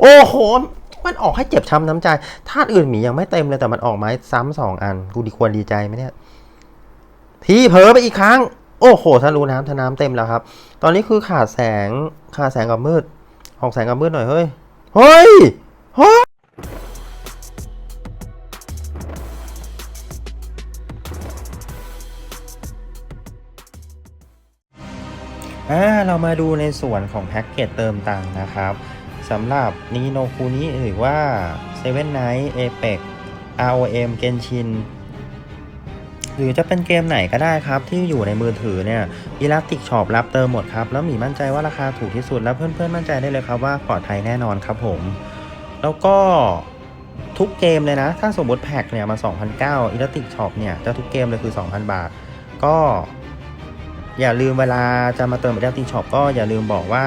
โอ้โห มันออกให้เจ็บช้ำน้ำใจธาตุอื่นหมียังไม่เต็มเลยแต่มันออกไม้ซ้ำสองอัน กูดีควรดีใจไหมเนี่ย ทีเผลอไปอีกครั้ง โอ้โหทะลุน้ำทะน้ำเต็มแล้วครับ ตอนนี้คือขาดแสง ขาดแสงกับมืด ออกแสงกับมืดหน่อยเฮ้ย เฮ้ย เฮ้ยอ่าเรามาดูในส่วนของแพ็กเกจเติมตังค์นะครับ สำหรับนีโนคูนี้หรือว่า Seven Night Apex ROM Genshin หรือจะเป็นเกมไหนก็ได้ครับ ที่อยู่ในมือถือเนี่ย Elastic Shop รับเติมหมดครับ แล้วมีมั่นใจว่าราคาถูกที่สุด แล้วเพื่อนๆมั่นใจได้เลยครับว่าปลอดภัยแน่นอนครับผม แล้วก็ทุกเกมเลยนะ ถ้าสมมติแพ็กเนี่ยมา2,009 Elastic Shop เนี่ยจะทุกเกมเลยคือ 2,000 บาท ก็อย่าลืมเวลาจะมาเติม Elastic Shop ก็อย่าลืมบอกว่า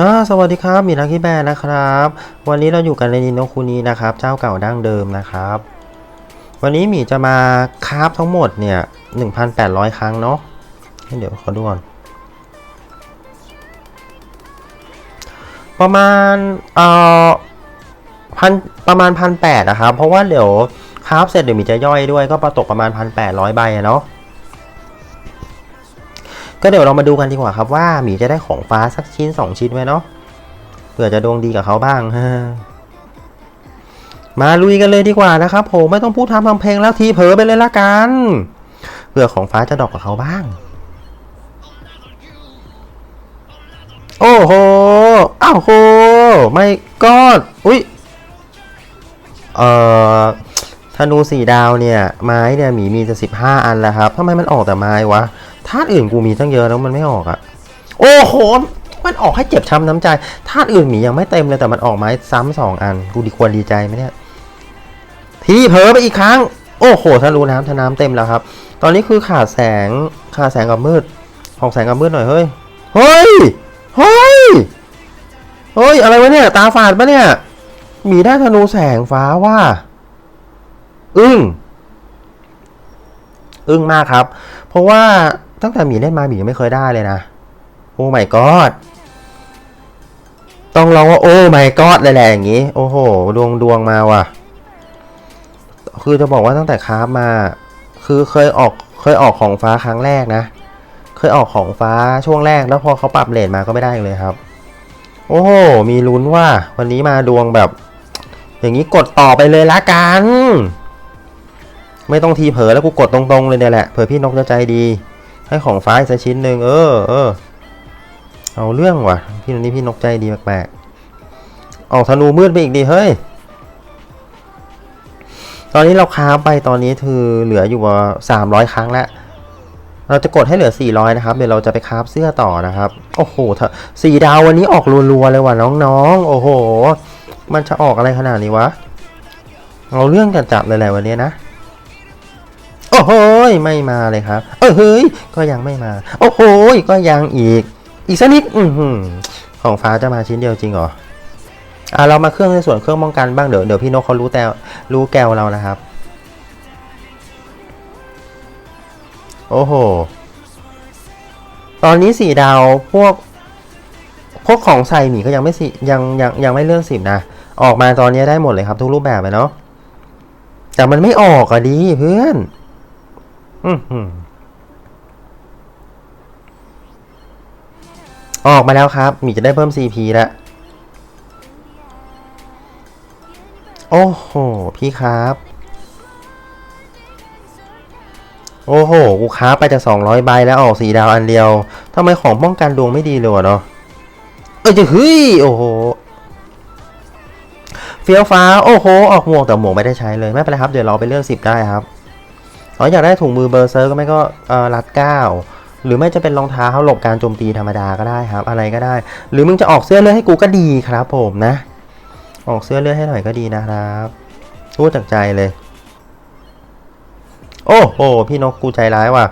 อ่าสวัสดีครับ มีนักกี้แบร์นะครับ วันนี้เราอยู่กันในนิโนคุนีนะครับ เจ้าเก่าดั้งเดิมนะครับ วันนี้หมีจะมาคราฟทั้งหมดเนี่ย1,800 ครั้งเนาะเดี๋ยวขอดูก่อน ประมาณเอ่อพันประมาณพันแปดนะครับ เพราะว่าเดี๋ยวคราฟเสร็จเดี๋ยวมีจะย่อยด้วยก็ประตกประมาณพันแปดร้อยใบเนาะ ก็เดี๋ยวเรามาดูกันดีกว่าครับว่าหมีจะได้ของฟ้าสักชิ้น 2 ชิ้นไว้เนาะเผื่อจะดวงดีกับเขาบ้างฮะมาลุยกันเลยดีกว่านะครับผมไม่ต้องพูดทำทำเพลงแล้วทีเผลอไปเลยละกันเผื่อของฟ้าจะดอกกับเขาบ้าง โอ้โหอ้าวโหไม่กอดอุ้ยเอ่อธนูสี่ดาวเนี่ย ไม้เนี่ยหมีมีจะสิบห้าอันแล้วครับทำไมมันออกแต่ไม้วะ ธาตุอื่นกูมีตั้งเยอะแล้วมันไม่ออกอะ่ะโอ้โห มันออกให้เจ็บช้ำน้ำใจธาตุอื่นหมียังไม่เต็มเลยแต่มันออกไม้ซ้ำสองอัน กูดีควรดีใจไหมเนี่ย ทีเผลอไปอีกครั้ง โอ้โหทะลุน้ำทะน้ำเต็มแล้วครับ ตอนนี้คือขาดแสง ขาดแสงกับมืดออกแสงกับมืดหน่อยเฮ้ย เฮ้ย เฮ้ย เฮ้ย อะไรวะเนี่ย ตาฝาดปะเนี่ยหมีได้ธนูแสงฟ้าว่า อึ้ง อึ้งมากครับ เพราะว่า ตั้งแต่หมีเล่นมาหมียังไม่เคยได้เลยนะ โอ้ my god ต้องร้องว่า โอ้ my god เลยแหละอย่างงี้ โอ้โห ดวงดวงมาว่ะ คือจะบอกว่าตั้งแต่คราฟมา คือเคยออกเคยออกของฟ้าครั้งแรกนะ เคยออกของฟ้าช่วงแรกแล้วพอเขาปรับเลทมาก็ไม่ได้เลยครับ โอ้โห มีลุ้นว่า วันนี้มาดวงแบบ อย่างนี้กดต่อไปเลยละกัน ไม่ต้องทีเผลอแล้วกูกดตรงๆเลยเนี่ยแหละเผื่อพี่นกจะใจดี ให้ของฟ้าอีกสักชิ้นหนึ่งเออเออเอาเรื่องว่ะ พี่นนี้พี่นกใจดีแปลกๆออกธนูมืดไปอีกดีเฮ้ย ตอนนี้เราค้าไปตอนนี้คือเหลืออยู่ว่าสามร้อยครั้งแล้วเราจะกดให้เหลือ 400 นะครับ เดี๋ยวเราจะไปคราฟเสื้อต่อนะครับ โอ้โหถ้าสี่ดาววันนี้ออกรัวๆเลยว่ะน้องๆ โอ้โห มันจะออกอะไรขนาดนี้วะ เอาเรื่องจัดๆเลยแหละวันนี้นะ โอ้โหยไม่มาเลยครับ เออเฮ้ยก็ยังไม่มา โอ้โหยก็ยังอีก อีกสักนิดอืของฟ้าจะมาชิ้นเดียวจริงเหรออะเรามาเครื่องในส่วนเครื่องป้องกันบ้างเดี๋ยวเดี๋ยวพี่นกเขารู้แต่รู้แกวเรานะครับ โอ้โห ตอนนี้สี่ดาวพวก พวกของใส่หมีก็ยังไม่สิยังยังยังไม่เลื่อนสิบนะออกมาตอนนี้ได้หมดเลยครับทุกรูปแบบเลยเนาะแต่มันไม่ออกอะดีเพื่อน ออกมาแล้วครับหมีจะได้เพิ่ม CP แล้ว โอ้โห พี่ครับ โอ้โห กูค้าไปจาก200ใบแล้วออกสีดาวอันเดียวทำไมของป้องกันดวงไม่ดีเลยวะเนาะ เอ้ยจะเฮ้ย โอ้โห เฟี้ยวฟ้า โอ้โห ออกหมวกแต่หมวกไม่ได้ใช้เลย ไม่เป็นไรครับ เดี๋ยวเราไปเลือก10ได้ครับ อ๋ออยากได้ถุงมือเบอร์เซอร์ก็ไม่ก็รัดเก้าหรือไม่จะเป็นรองเท้าหลบการโจมตีธรรมดาก็ได้ครับ อะไรก็ได้ หรือมึงจะออกเสื้อเลือดให้กูก็ดีครับ ผมนะ ออกเสื้อเลือดให้หน่อยก็ดีนะครับพูดจากใจเลย โอ้โหพี่นกกูใจร้ายว่ะ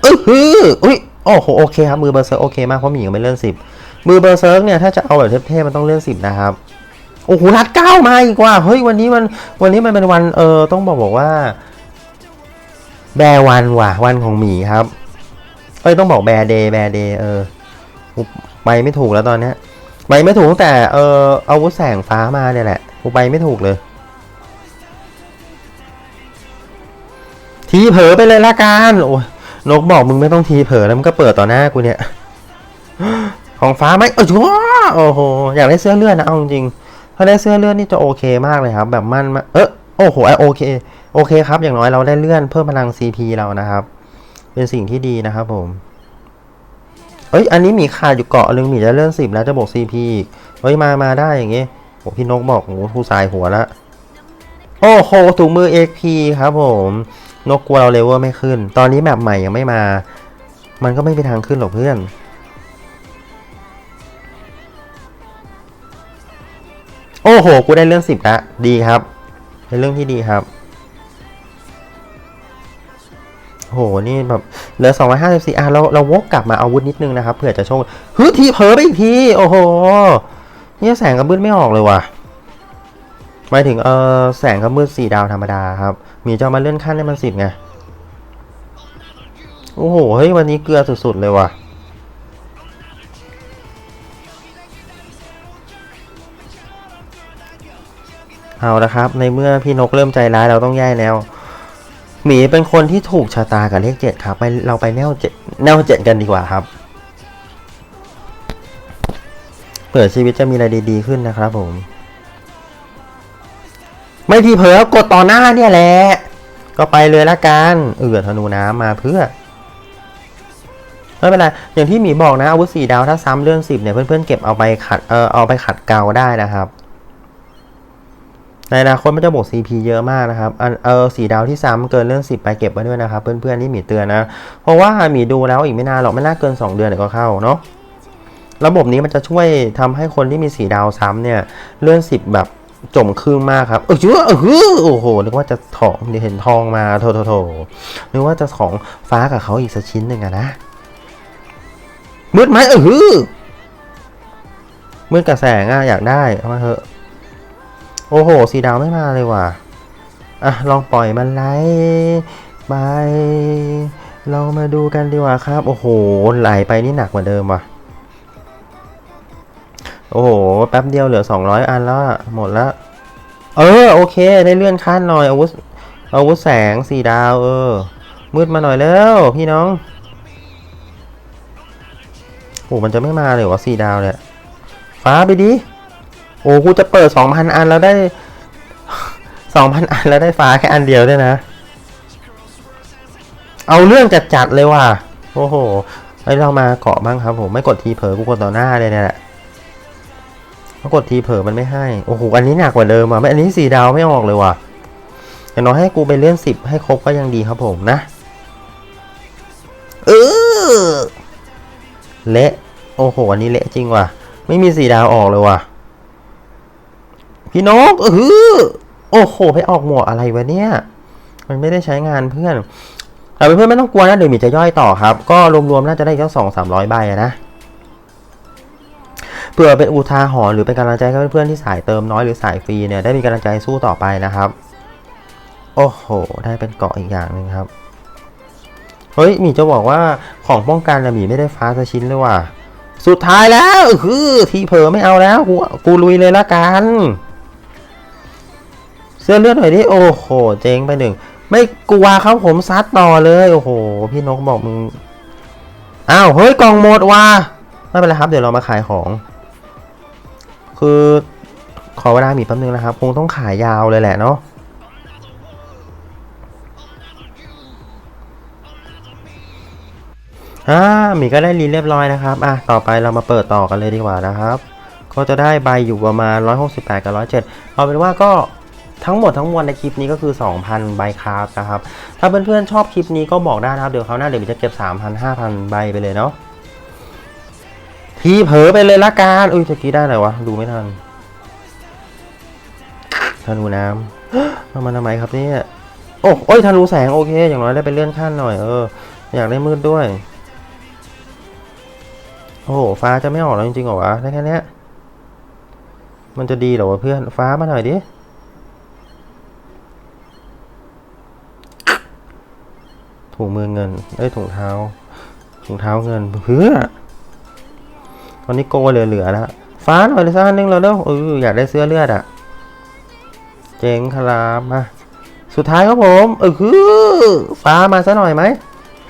เออฮืออุ้ยโอ้โหโอเคครับมือเบอร์เซิร์โอเคมากเพราะมียังไม่เลื่อนสิบมือเบอร์เซิร์เนี่ยถ้าจะเอาแบบเทพๆมันต้องเลื่อนสิบนะครับโอ้โหรัดเก้ามาอีกว่าเฮ้ยวันนี้มันวันนี้มันเป็นวันเออต้องบอกบอกว่า แบร์วันว่ะ วันของหมีครับ เอ้ยต้องบอกแบร์เดย์แบร์เดย์เออไปไม่ถูกแล้วตอนเนี้ยไปไม่ถูกตั้งแต่เอออาวุธแสงฟ้ามาเนี่ยแหละกูไปไม่ถูกเลย ทีเผลอไปเลยละกันโอ้ยนกบอกมึงไม่ต้องทีเผลอแล้วมึงก็เปิดต่อหน้ากูเนี่ยของฟ้าไหมเออชัวโอ้โหอยากได้เสื้อเลือดนะเอาจริงถ้าได้เสื้อเลือดนี่จะโอเคมากเลยครับ แบบมั่นมากเออ โอ้โหโอเคโอเคครับ อย่างน้อยเราได้เลื่อนเพิ่มพลัง CP เรานะครับ เป็นสิ่งที่ดีนะครับผมเอ้ยอันนี้มีขาดอยู่เกาะหนึ่งมีจะเลื่อนสิบแล้วจะบวก CP อีกเฮ้ยมามาได้อย่างงี้โอ้พี่นกบอกโอ้โหผู้สายหัวละโอ้โหถุงมือ XP ครับผมนกกลัวเราเลเวลไม่ขึ้น ตอนนี้แบบใหม่ยังไม่มา มันก็ไม่มีทางขึ้นหรอกเพื่อนโอ้โห กูได้เรื่องสิบละ ดีครับ เป็นเรื่องที่ดีครับโห นี่แบบเหลือ 254อะเราเราวกกลับมาอาวุธนิดนึงนะครับเผื่อจะโชคฮึทีเผลอไปอีกที โอ้โหนี่แสงกระมืดไม่ออกเลยว่ะหมายถึงเออแสงกระมืดสี่ดาวธรรมดาครับ มีจะเอามาเลื่อนขั้นให้มันสิบไง โอ้โห เฮ้ย วันนี้เกลือสุดๆเลยว่ะ เอาละครับ ในเมื่อพี่นกเริ่มใจร้ายเราต้องแย่แล้วหมีเป็นคนที่ถูกชะตากับเลขเจ็ดครับไปเราไปแนวเจ็ดแนวเจ็ดกันดีกว่าครับเผื่อชีวิตจะมีอะไรดีๆขึ้นนะครับผม ไม่ทีเผลอกดต่อหน้าเนี่ยแหละ ก็ไปเลยละกันเอือธนูน้ำมาเพื่อไม่เป็นไรอย่างที่หมีบอกนะอาวุธสี่ดาวถ้าซ้ำเลื่อนสิบเนี่ยเพื่อนๆเก็บเอาไปขัดเออเอาไปขัดเกาได้นะครับ ในอนาคตมันจะบวก CP เยอะมากนะครับเออสีดาวที่ซ้ำเกินเรื่อง 10 ไปเก็บไว้ด้วยนะครับ เพื่อนๆนี่หมีเตือนนะ เพราะว่าหมีดูแล้วอีกไม่นานหรอกไม่น่าเกิน 2 เดือนเดี๋ยวก็เข้าเนาะระบบนี้มันจะช่วยทำให้คนที่มีสีดาวซ้ำเนี่ยเลื่อน10แบบจมครึ่งมากครับเออชื่อเออฮือโอ้โหนึกว่าจะถองเห็นทองมาโถโถโถนึกว่าจะของฟ้ากับเขาอีกสักชิ้นหนึ่งอะนะมืดไหมเออฮือมืดกับแสงอะอยากได้เอามาเถอะ โอ้โห สีดาวไม่มาเลยว่ะ อะ ลองปล่อยมันไหลไป เรามาดูกันดีกว่าครับ โอ้โห ไหลไปนี่หนักกว่าเดิมว่ะ โอ้โห แป๊บเดียวเหลือ 200 อันแล้ว หมดแล้วเออ โอเค ได้เลื่อนขั้นหน่อย อาวุธ อาวุธแสงสีดาว เออ มืดมาหน่อยแล้วพี่น้อง โอ้มันจะไม่มาเลยวะสีดาวเนี่ย ฟ้าไปดิ โอ้กูจะเปิดสองพันอันแล้วได้สองพันอันแล้วได้ฟ้าแค่อันเดียวด้วยนะ เอาเรื่องจัดจัดๆเลยว่ะ โอ้โหไอเรามาเกาะบ้างครับผมไม่กดทีเผลอกูกดต่อหน้าเลยเนี่ยแหละถ้ากดทีเผลอมันไม่ให้ โอ้โห อันนี้หนักกว่าเดิมอะไม่อันนี้สี่ดาวไม่ออกเลยว่ะอย่างน้อยให้กูไปเลื่อนสิบให้ครบก็ยังดีครับผมนะ เออ เละ โอ้โห อันนี้เละจริงว่ะ ไม่มีสี่ดาวออกเลยว่ะ พี่นกเออโอ้โหไปออกหมวกอะไรวะเนี่ย มันไม่ได้ใช้งานเพื่อนแต่เพื่อนไม่ต้องกลัวนะเดี๋ยวหมีจะย่อยต่อครับ ก็รวมๆน่าจะได้แค่สองสามร้อยใบนะเพื่อเป็นอุทาหรณ์หรือเป็นกำลังใจให้เพื่อนๆที่สายเติมน้อยหรือสายฟรีเนี่ยได้มีกำลังใจสู้ต่อไปนะครับ โอ้โห ได้เป็นเกาะอีกอย่างหนึ่งครับ เฮ้ยหมีจะบอกว่าของป้องกันนะหมีไม่ได้ฟ้าสักชิ้นเลยว่ะ สุดท้ายแล้วคือที่เผลอไม่เอาแล้วกูกูลุยเลยละกัน สื้อเลือดหน่อยดิโอ้โห เจ๊งไปหนึ่งไม่กลัวครับผมซัดต่อเลยโอ้โห พี่นกบอกมึงอ้าวเฮ้ยกล่องหมดว่ะไม่เป็นไรครับ เดี๋ยวเรามาขายของ คือขอเวลามีแป๊บนึงนะครับ คงต้องขายยาวเลยแหละเนาะอ่าหมีก็ได้รีนเรียบร้อยนะครับ อะ ต่อไปเรามาเปิดต่อกันเลยดีกว่านะครับ ก็จะได้ใบอยู่ประมาณ 168 กับ 107 เอาเป็นว่าก็ ทั้งหมดทั้งมวลในคลิปนี้ก็คือ 2,000 ใบคราฟนะครับ ถ้าเพื่อนๆชอบคลิปนี้ก็บอกได้นะครับ เดี๋ยวเขาหน้าเดี๋ยวหมีจะเก็บ 3,000 5,000 ใบไปเลยเนาะ ทีเผลอไปเลยละกันอุ้ยตะกี้ได้อะไรวะ ดูไม่ทันธนูน้ำเอามาทำไมครับเนี่ย โอ้โอ้ยธนูแสงโอเค อย่างน้อยได้ไปเลื่อนขั้นหน่อยเออ อยากได้มืดด้วย โอ้โห ฟ้าจะไม่ออกแล้วจริงๆเหรอวะ ได้แค่นี้มันจะดีเหรอวะเพื่อน ฟ้ามาหน่อยดิ ถุงมือเงินเอ้ยถุงเท้า ถุงเท้าเงินเพื่อตอนนี้โกเหลือๆแล้วฟ้าหน่อยเลยสักอันหนึงแล้วเด้อเอออยากได้เสื้อเลือดอะเจ๋งครับมาสุดท้ายครับผมเออคือฟ้ามาซะหน่อยไหม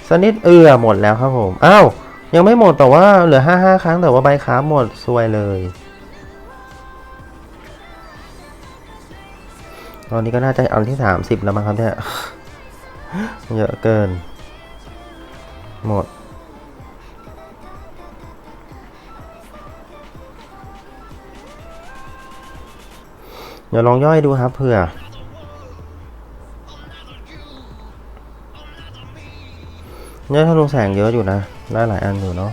สนิดเออหมดแล้วครับผมอ้าวยังไม่หมดแต่ว่าเหลือห้าห้าครั้งแต่ว่าใบค้าหมดซวยเลย ตอนนี้ก็น่าจะเอันที่สามสิบแล้วมั้งครับเนี่ย เยอะเกิน หมด เดี๋ยวลองย่อยดูครับเผื่อเนี่ยถ้าลงแสงเยอะอยู่นะ ได้หลายอันอยู่เนาะ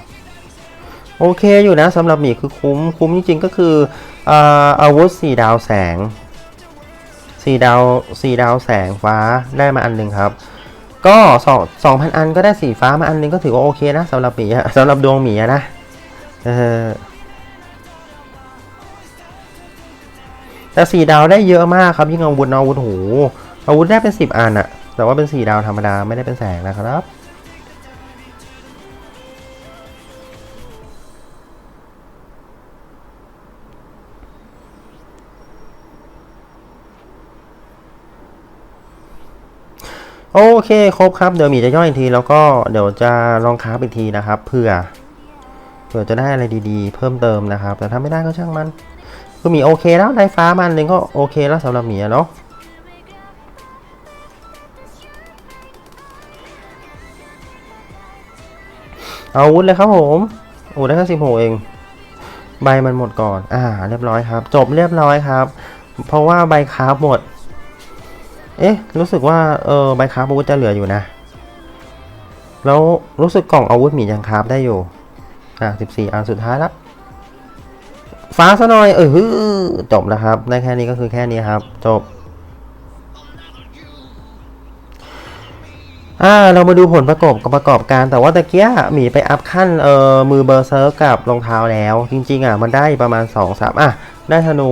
โอเคอยู่นะสำหรับหมีคือคุ้ม คุ้มจริงๆก็คืออาอาวุธสี่ดาวแสง สี่ดาวสี่ดาวแสงฟ้าได้มาอันหนึ่งครับ ก็สองสองพันอันก็ได้สีฟ้ามาอันหนึงก็ถือว่าโอเคนะสำหรับหมีสำหรับดวงหมีนะเออแต่สี่ดาวได้เยอะมากครับยิ่งอาวุธอาวุธโหอาวุธได้เป็นสิบอันอะแต่ว่าเป็นสี่ดาวธรรมดาไม่ได้เป็นแสงนะครับ โอเคครบครับเดี๋ยวมีจะย่อยอีกทีแล้วก็เดี๋ยวจะลองคราอีกทีนะครับเผื่อเผื่อจะได้อะไรดีๆ เพิ่มเติมนะครับ แต่ถ้าไม่ได้ก็ช่างมันคือหมีโอเคแล้วได้ฟ้ามันหนึ่งก็โอเคแล้วสำหรับหมีเนาะเอาวุธเลยครับผมโอ้ได้แค่สิบหกเอง ใบมันหมดก่อน อ่า เรียบร้อยครับ จบเรียบร้อยครับ เพราะว่าใบคาฟหมด เอ๊ะ รู้สึกว่าเออใบคราฟอาวุธจะเหลืออยู่นะ แล้วรู้สึกกล่องอาวุธหมียังคราฟได้อยู่ อะสิบสี่อันสุดท้ายละฟ้าซะหน่อยเออจบแล้วครับ ได้แค่นี้ก็คือแค่นี้ครับ จบ อ่า เรามาดูผลประกอบกับประกอบการ แต่ว่าตะเกียหมีไปอัพขั้นเอ่อมือเบอร์เซิร์กับรองเท้าแล้ว จริง ๆ อะ มันได้ประมาณ2อสามอะ ได้ธนู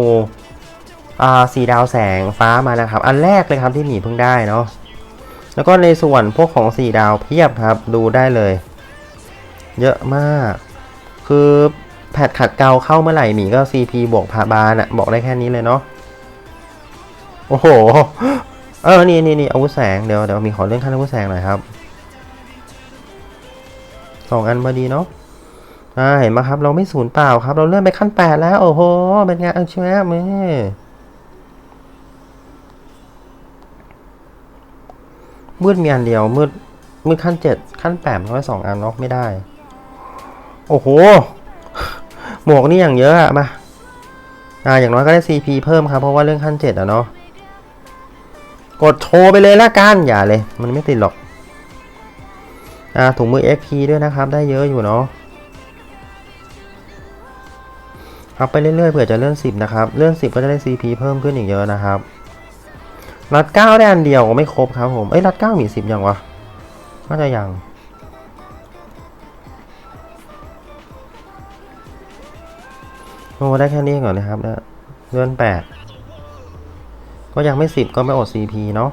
อ่าสีดาวแสงฟ้ามานะครับ อันแรกเลยครับที่หมีเพิ่งได้เนาะแล้วก็ในส่วนพวกของสีดาวเพียบครับดูได้เลย เยอะมาก คือแพทขัดเกลาเข้าเมื่อไหร่หมีก็ CP บวกพาบานอะบอกได้แค่นี้เลยเนาะโอ้โห เออ นี่นี่นี่อาวุธแสง เดี๋ยวเดี๋ยวมีขอเรื่องขั้นอาวุธแสงหน่อยครับสองอันพอดีเนาะอ่าเห็นไหมครับ เราไม่สูญเปล่าครับ เราเลื่อนไปขั้นแปดแล้ว โอ้โห เป็นไงเออใช่ไหมแม่ มืดมีอันเดียว มืด มืดขั้นเจ็ดขั้นแปดมันก็สองอันเนาะไม่ได้ โอ้โห หมวกนี่อย่างเยอะอะมา อ่า อย่างน้อยก็ได้ CP เพิ่มครับ เพราะว่าเรื่องขั้นเจ็ดอะเนาะ กดโชว์ไปเลยละกัน อย่าเลย มันไม่ติดหรอก อ่า ถุงมือ XP ด้วยนะครับ ได้เยอะอยู่เนาะอัพไปเรื่อยๆเผื่อจะเลื่อน10นะครับ เลื่อน10 ก็จะได้ CP เพิ่มขึ้นอีกเยอะนะครับ รัด9ได้อันเดียวไม่ครบครับผม เอ้ยรัด9มี10ยังวะน่าจะยัง โอ้ได้แค่นี้ก่อนนะครับเนี่ยเลื่อน8ก็ยังไม่10ก็ไม่อด CP เนาะ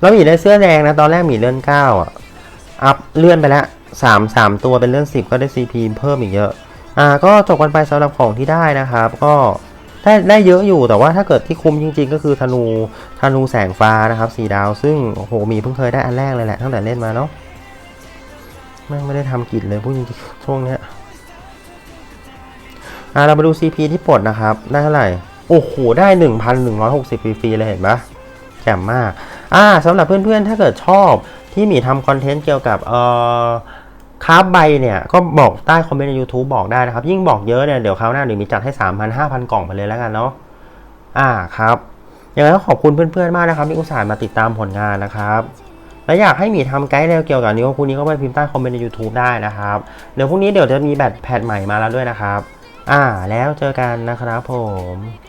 แล้วหมีได้เสื้อแดงนะ ตอนแรกหมีเลื่อน9อะ อัพเลื่อนไปแล้ว3 3ตัวเป็นเลื่อน10ก็ได้ CP เพิ่มอีกเยอะ อ่า ก็จบกันไปสำหรับของที่ได้นะครับ ก็ ได้ได้เยอะอยู่แต่ว่าถ้าเกิดที่คุ้มจริง ๆ ก็คือธนูธนูแสงฟ้านะครับสีดาว ซึ่งโอ้โหมีเพิ่งเคยได้อันแรกเลยแหละตั้งแต่เล่นมาเนาะแม่งไม่ได้ทำกิจเลยพูดจริงๆช่วงเนี้ยอ่าเรามาดู CP ที่ปลดนะครับ ได้เท่าไหร่โอ้โหได้ 1,160 ฟรีๆเลยเห็นปะแจ่มมาก อ่าสำหรับเพื่อนๆ ถ้าเกิดชอบที่หมีทำคอนเทนต์เกี่ยวกับเอ่อ คราฟใบเนี่ยก็บอกใต้คอมเมนต์ใน YouTube บอกได้นะครับ ยิ่งบอกเยอะเนี่ยเดี๋ยวคราวหน้าหนึ่งมีจัดให้ 3,000 5,000 กล่องไปเลยแล้วกันเนาะอ่าครับยังไงก็ขอบคุณเพื่อนๆมากนะครับที่อุตส่าห์มาติดตามผลงานนะครับและอยากให้มีทำไกด์เร็วเกี่ยวกับนี้ว่าพรุ่งนี้ก็ไปพิมพ์ใต้คอมเมนต์ใน YouTube ได้นะครับ เดี๋ยวพรุ่งนี้เดี๋ยวจะมีแบตแพดใหม่มาแล้วด้วยนะครับ อ่าแล้วเจอกันนะครับผม